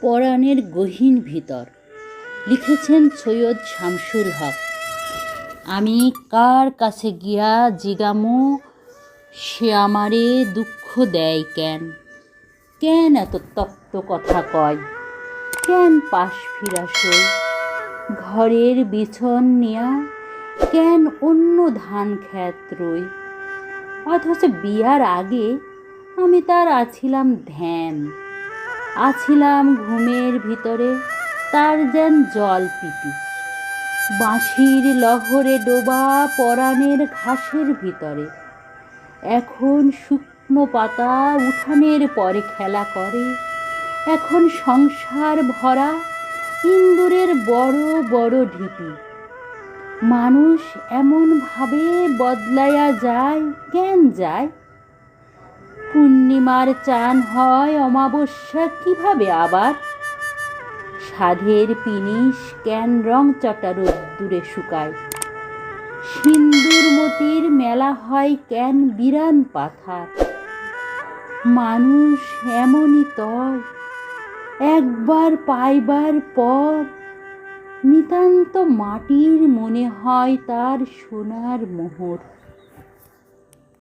পরাণের গহীন ভিতর। লিখেছেন সৈয়দ শামসুল হক। আমি কার কাছে গিয়া জিগামো, সে আমারে দুঃখ দেয় কেন? কেন এত তপ্ত কথা কয়? কেন পাশ ফিরা সই? ঘরের বিছন নিয়া কেন অন্য ধান খ্যাত রই? অথচ বিয়ার আগে আমি তার আছিলাম ধ্যান। আছিলাম ঘুমের ভিতরে, তার যেন জল পিপি বাঁশির লহরে ডোবা পরাণের ঘাসের ভিতরে। এখন শুকনো পাতা উঠানের পরে খেলা করে। এখন সংসার ভরা ইন্দুরের বড় বড় ঢিপি। মানুষ এমনভাবে বদলাইয়া যায়, কেন যায়? পূর্ণিমার চান হয় অমাবস্যা, কীভাবে আবার? সাধের পিনিস ক্যান রং চটা রোদ্দুরে শুকায়। সিন্দুর মতির মেলা হয় ক্যান বিরান পাথার। মানুষ এমনই তয় একবার পাইবার পর। নিতান্ত মাটির মনে হয় তার সোনার মোহর।